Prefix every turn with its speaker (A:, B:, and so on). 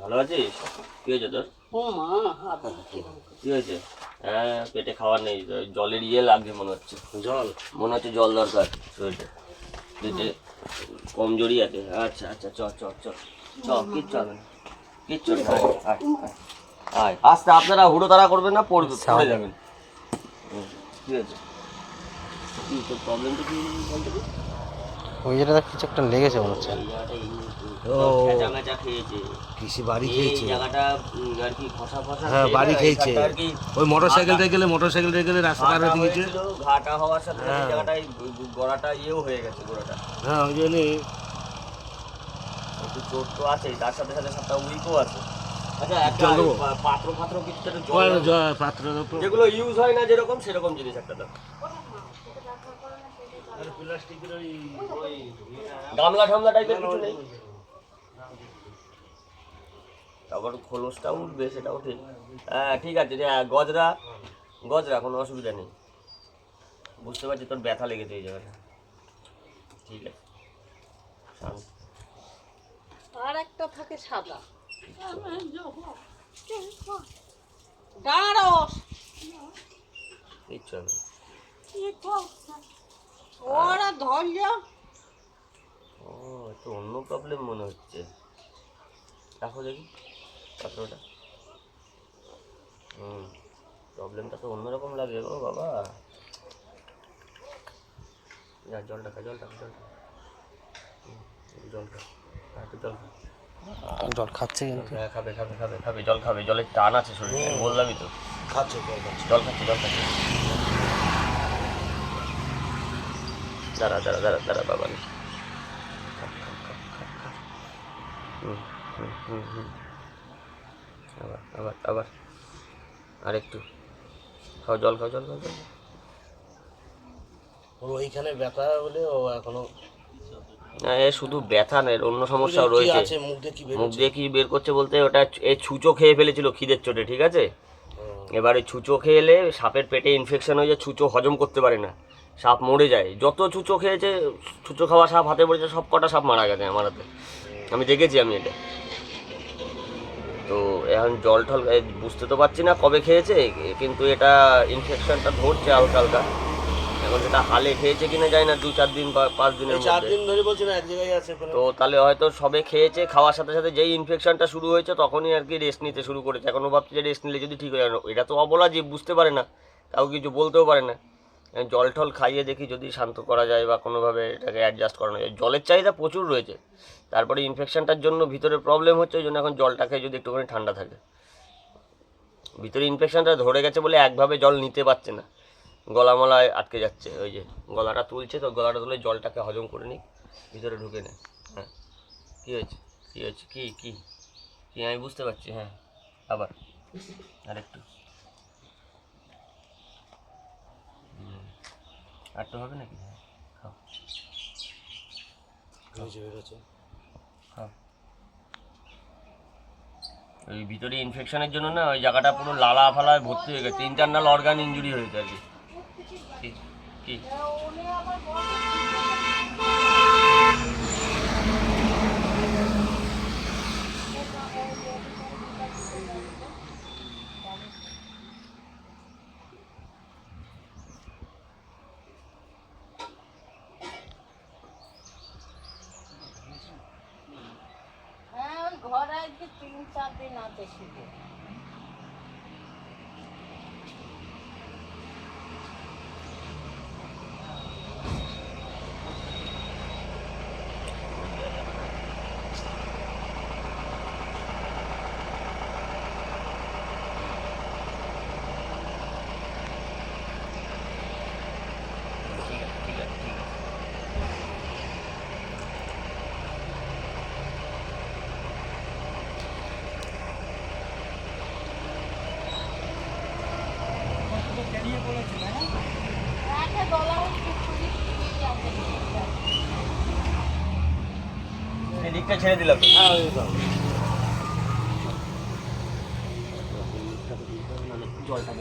A: ভালো আছিস কি হয়েছে তোর? কি হয়েছে? হ্যাঁ পেটে খাবার নেই জলের ইয়ে লাগছে মনে হচ্ছে।
B: জল?
A: মনে হচ্ছে জল দরকার শরীরে পেটে কমজোরি আছে। আচ্ছা আচ্ছা চ চ চ চ কিচ্ছু হবে না। কিচ্ছু আয়, আস্তে আপনারা হুড়ো তাড়া করবেন না পড়বে পড়ে যাবেন। ঠিক আছে কি তোর প্রবলেমটা কি বলতে?
C: ওই জায়গাটা কিছু একটা লেগেছে মনে হচ্ছে।
A: খেয়েছে
B: কৃষি বাড়ি খেয়েছে?
A: জায়গাটা আর কি
B: হ্যাঁ বাড়ি
A: না,
B: খেয়েছে।
A: আর কি
B: ওই মোটর সাইকেল গেলে মোটর সাইকেল গেলে রাস্তা পার
A: ঘাটা
B: গেছে।
A: ঘাটা হওয়ার সাথে
B: হ্যাঁ।
A: জায়গাটায় গড়াটা ইয়েও হয়ে গেছে গোড়াটা।
B: হ্যাঁ ওই জন্যই
A: একটু চোট তো আছেই তার সাথে সাথে সাতটা উইকও আছে। আচ্ছা পাত্র পাত্র কিছু যেগুলো ইউজ হয় না যেরকম সেরকম জিনিস একটা দাও গামলা ঠামলা টাইপের কিছু নেই? তারপর খোলসটা উঠবে সেটাও ঠিক হ্যাঁ ঠিক আছে হ্যাঁ গজরা গজরা কোনো অসুবিধা নেই। বুঝতে পারছি তোর ব্যথা লেগেছে এই জায়গাটা। ঠিক আছে।
D: আর একটা থাকে সাদা। গাঢ়
A: কিচ্ছু না।
D: ওরা ধৈর্য
A: ও তো অন্য প্রবলেম মনে হচ্ছে। রাখো দেখি পাত্রটা। হুম প্রবলেমটা তো অন্যরকম লাগে গো বাবা। যা জলটা খা জলটা খা জলটা হুম, জলটা খা, জল খা।
C: জল খাচ্ছে কিন্তু।
A: হ্যাঁ খাবে খাবে খাবে খাবে জল খাবে জলের টান আছে শরীরে বললামই তো।
B: খাচ্ছে জল খাচ্ছে।
A: জল খাচ্ছে জল খাচ্ছে। দাঁড়া দাঁড়া দাঁড়া দাঁড়া বাবা। আবার আবার আবার। আরেকটু। খাও জল খাও জল খাও জল।
B: ওর ওইখানে ব্যথা বলে ও এখনও
A: না এ শুধু ব্যথা নেই অন্য সমস্যাও রয়েছে।
B: মুখ দিয়ে কি
A: দিয়ে কি বের করছে বলতে ওটা এ ছুঁচো খেয়ে ফেলেছিল খিদের চোটে ঠিক আছে? এবারে ছুঁচো খেয়ে এলে সাপের পেটে ইনফেকশন হয়ে যায় ছুঁচো হজম করতে পারে না। সাপ মরে যায়। যত ছুঁচো খেয়েছে ছুঁচো খাওয়া সাপ হাতে পড়েছে সব কটা সাপ মারা গেছে আমার হাতে। আমি দেখেছি আমি এটা। তো এখন জল এ, বুঝতে তো পারছি না কবে খেয়েছে কিন্তু এটা ইনফেকশনটা ধরছে হালকা হালকা। এখন সেটা হালে খেয়েছে কিনা যায় না দু চার দিন বা পাঁচ দিনের
B: চার দিন ধরে বলছে না এক জায়গায় আছে
A: তো তাহলে হয়তো সবে খেয়েছে খাওয়ার সাথে সাথে যেই ইনফেকশনটা শুরু হয়েছে তখনই আর কি রেস্ট নিতে শুরু করেছে। এখনও ভাবছি যে রেস্ট নিলে যদি ঠিক হয়ে যাবে এটা তো অবলা যে বুঝতে পারে না। কাউকে কিছু বলতেও পারে না। জল টল খাইয়ে দেখি যদি শান্ত করা যায় বা কোনোভাবে এটাকে অ্যাডজাস্ট করানো যায়। জলের চাহিদা প্রচুর রয়েছে। তারপরে ইনফেকশানটার জন্য ভিতরে প্রবলেম হচ্ছে, ওই জন্য এখন জলটা খেয়ে যদি একটুখানি ঠান্ডা থাকে। ভিতরে ইনফেকশানটা ধরে গেছে বলে একভাবে জল নিতে পারছে না। গলা গলামলায় আটকে যাচ্ছে। ওই যে গলাটা তুলছে তো, গলাটা তুলে জলটাকে হজম করে নিক। ভিতরে ঢুকে নেয় হ্যাঁ। কী হয়েছে? কী হয়েছে? কী? কী? কী? আমি বুঝতে পারছি। হ্যাঁ। আবার। আরেকটু। আর তো হবে নাকি? হ্যাঁ। খাও
B: এই যে বেরোচ্ছে।
A: খাও ওই ভিতরে ইনফেকশনের জন্য না ওই জায়গাটা পুরো লালা ফালায় ভর্তি হয়ে গেছে। ইন্টারনাল অর্গান ইঞ্জুরি হয়েছে আর কি। কি কি
D: হ্যাঁ ওই ঘরে আজকে তিন চার দিন আছে শুধু
A: ঠিক আছে ঠিক আছে ঠিক আছে
D: একটা ডলার ছুরি আছে
A: এদিকটা ছেড়ে দিলাম
B: হ্যাঁ ওই দাও।
A: জলটা